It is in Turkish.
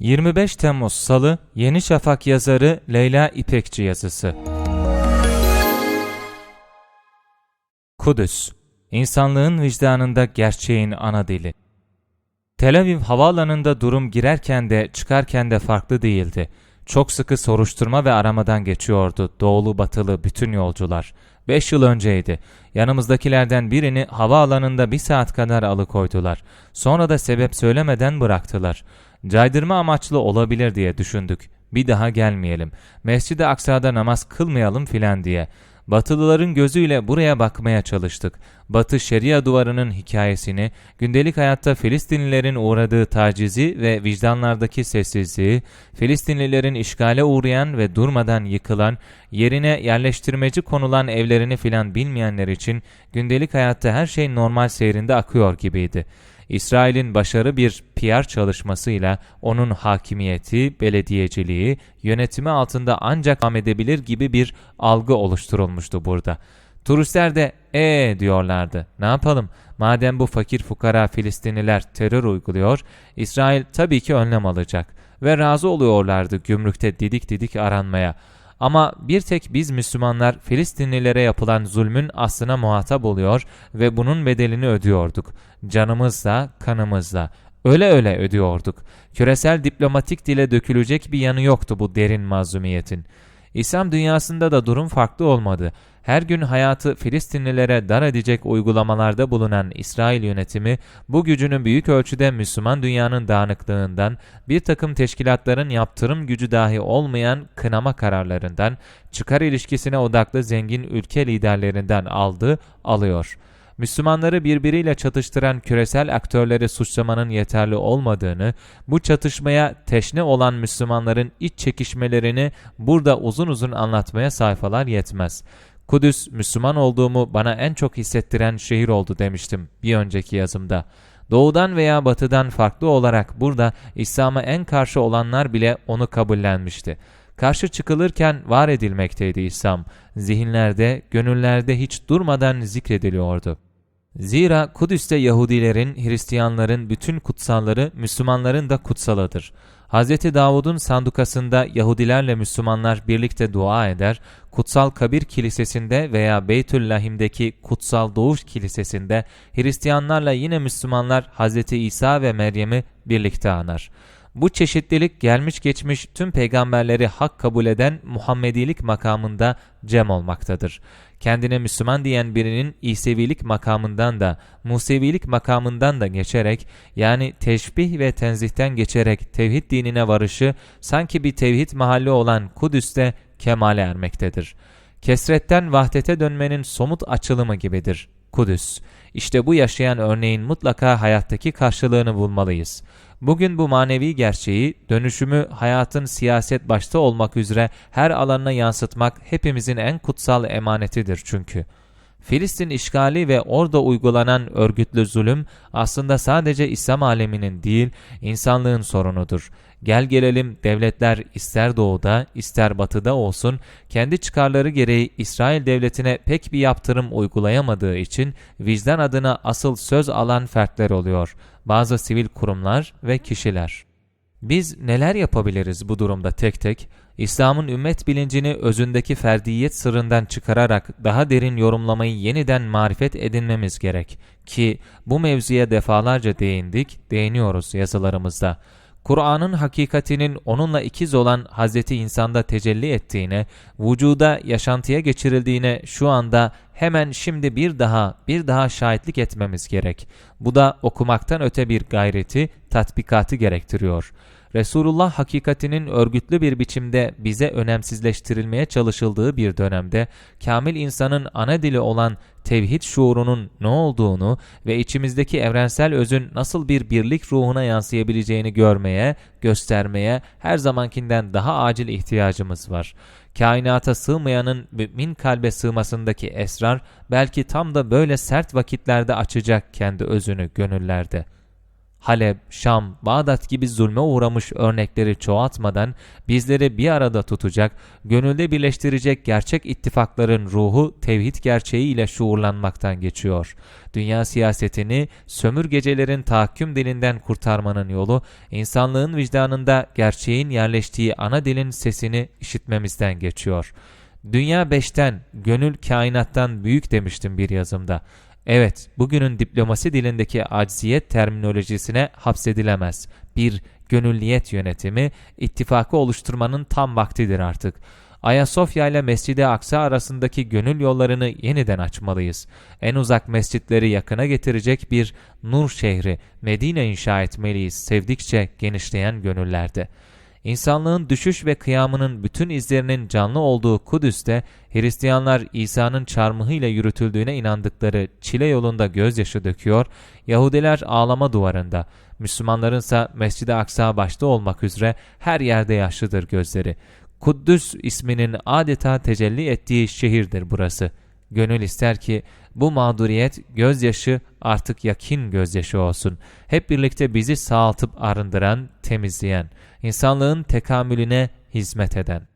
25 Temmuz Salı Yeni Şafak yazarı Leyla İpekçi yazısı Kudüs İnsanlığın vicdanında gerçeğin ana dili Tel Aviv havaalanında durum girerken de çıkarken de farklı değildi. Çok sıkı soruşturma ve aramadan geçiyordu doğulu batılı bütün yolcular. Beş yıl önceydi. Yanımızdakilerden birini havaalanında bir saat kadar alıkoydular. Sonra da sebep söylemeden bıraktılar. Caydırma amaçlı olabilir diye düşündük. Bir daha gelmeyelim. Mescid-i Aksa'da namaz kılmayalım filan diye. Batılıların gözüyle buraya bakmaya çalıştık. Batı Şeria duvarının hikayesini, gündelik hayatta Filistinlilerin uğradığı tacizi ve vicdanlardaki sessizliği, Filistinlilerin işgale uğrayan ve durmadan yıkılan, yerine yerleştirmeci konulan evlerini filan bilmeyenler için gündelik hayatta her şey normal seyrinde akıyor gibiydi. İsrail'in başarı bir PR çalışmasıyla onun hakimiyeti, belediyeciliği, yönetimi altında ancak devam edebilir gibi bir algı oluşturulmuştu burada. Turistler de ee diyorlardı. Ne yapalım? Madem bu fakir fukara Filistinliler terör uyguluyor, İsrail tabii ki önlem alacak. Ve razı oluyorlardı gümrükte didik didik aranmaya. Ama bir tek biz Müslümanlar Filistinlilere yapılan zulmün aslına muhatap oluyor ve bunun bedelini ödüyorduk. Canımızla, kanımızla. Öyle öyle ödüyorduk. Küresel diplomatik dile dökülecek bir yanı yoktu bu derin mazumiyetin. İslam dünyasında da durum farklı olmadı. Her gün hayatı Filistinlilere dar edecek uygulamalarda bulunan İsrail yönetimi bu gücünün büyük ölçüde Müslüman dünyanın dağınıklığından, bir takım teşkilatların yaptırım gücü dahi olmayan kınama kararlarından, çıkar ilişkisine odaklı zengin ülke liderlerinden aldı, alıyor.'' Müslümanları birbiriyle çatıştıran küresel aktörleri suçlamanın yeterli olmadığını, bu çatışmaya teşne olan Müslümanların iç çekişmelerini burada uzun uzun anlatmaya sayfalar yetmez. Kudüs, Müslüman olduğumu bana en çok hissettiren şehir oldu demiştim bir önceki yazımda. Doğudan veya batıdan farklı olarak burada İslam'a en karşı olanlar bile onu kabullenmişti. Karşı çıkılırken var edilmekteydi İslam. Zihinlerde, gönüllerde hiç durmadan zikrediliyordu. Zira Kudüs'te Yahudilerin, Hristiyanların bütün kutsalları Müslümanların da kutsalıdır. Hz. Davud'un sandukasında Yahudilerle Müslümanlar birlikte dua eder, Kutsal Kabir Kilisesi'nde veya Beytüllahim'deki Kutsal Doğuş Kilisesi'nde Hristiyanlarla yine Müslümanlar Hz. İsa ve Meryem'i birlikte anar. Bu çeşitlilik gelmiş geçmiş tüm peygamberleri hak kabul eden Muhammedilik makamında cem olmaktadır. Kendine Müslüman diyen birinin İsevilik makamından da Musevilik makamından da geçerek yani teşbih ve tenzihten geçerek tevhid dinine varışı sanki bir tevhid mahalli olan Kudüs'te kemale ermektedir. Kesretten vahdete dönmenin somut açılımı gibidir. Kudüs. İşte bu yaşayan örneğin mutlaka hayattaki karşılığını bulmalıyız. Bugün bu manevi gerçeği, dönüşümü hayatın siyaset başta olmak üzere her alanına yansıtmak hepimizin en kutsal emanetidir çünkü. Filistin işgali ve orada uygulanan örgütlü zulüm aslında sadece İslam aleminin değil, insanlığın sorunudur. Gel gelelim devletler ister doğuda ister batıda olsun kendi çıkarları gereği İsrail devletine pek bir yaptırım uygulayamadığı için vicdan adına asıl söz alan fertler oluyor. Bazı sivil kurumlar ve kişiler. Biz neler yapabiliriz bu durumda tek tek? İslam'ın ümmet bilincini özündeki ferdiyet sırrından çıkararak daha derin yorumlamayı yeniden marifet edinmemiz gerek. Ki bu mevzuya defalarca değindik, değiniyoruz yazılarımızda. Kur'an'ın hakikatinin onunla ikiz olan Hazreti insanda tecelli ettiğine, vücuda, yaşantıya geçirildiğine şu anda hemen şimdi bir daha, bir daha şahitlik etmemiz gerek. Bu da okumaktan öte bir gayreti, tatbikatı gerektiriyor.'' Resulullah hakikatinin örgütlü bir biçimde bize önemsizleştirilmeye çalışıldığı bir dönemde kamil insanın ana dili olan tevhid şuurunun ne olduğunu ve içimizdeki evrensel özün nasıl bir birlik ruhuna yansıyabileceğini görmeye, göstermeye her zamankinden daha acil ihtiyacımız var. Kainata sığmayanın mümin kalbe sığmasındaki esrar belki tam da böyle sert vakitlerde açacak kendi özünü gönüllerde.'' Halep, Şam, Bağdat gibi zulme uğramış örnekleri çoğaltmadan bizleri bir arada tutacak, gönülde birleştirecek gerçek ittifakların ruhu tevhid gerçeği ile şuurlanmaktan geçiyor. Dünya siyasetini sömürgecelerin tahakküm dilinden kurtarmanın yolu, insanlığın vicdanında gerçeğin yerleştiği ana dilin sesini işitmemizden geçiyor. Dünya beşten, gönül kainattan büyük demiştim bir yazımda. Evet, bugünün diplomasi dilindeki acziyet terminolojisine hapsedilemez. Bir gönülliyet yönetimi, ittifakı oluşturmanın tam vaktidir artık. Ayasofya ile Mescid-i Aksa arasındaki gönül yollarını yeniden açmalıyız. En uzak mescitleri yakına getirecek bir nur şehri, Medine inşa etmeliyiz sevdikçe genişleyen gönüllerde. İnsanlığın düşüş ve kıyamının bütün izlerinin canlı olduğu Kudüs'te Hristiyanlar İsa'nın çarmıhıyla yürütüldüğüne inandıkları çile yolunda gözyaşı döküyor, Yahudiler ağlama duvarında, Müslümanlarınsa Mescid-i Aksa başta olmak üzere her yerde yaşlıdır gözleri. Kuddüs isminin adeta tecelli ettiği şehirdir burası. Gönül ister ki bu mağduriyet gözyaşı artık yakin gözyaşı olsun. Hep birlikte bizi sağaltıp arındıran, temizleyen, insanlığın tekamülüne hizmet eden.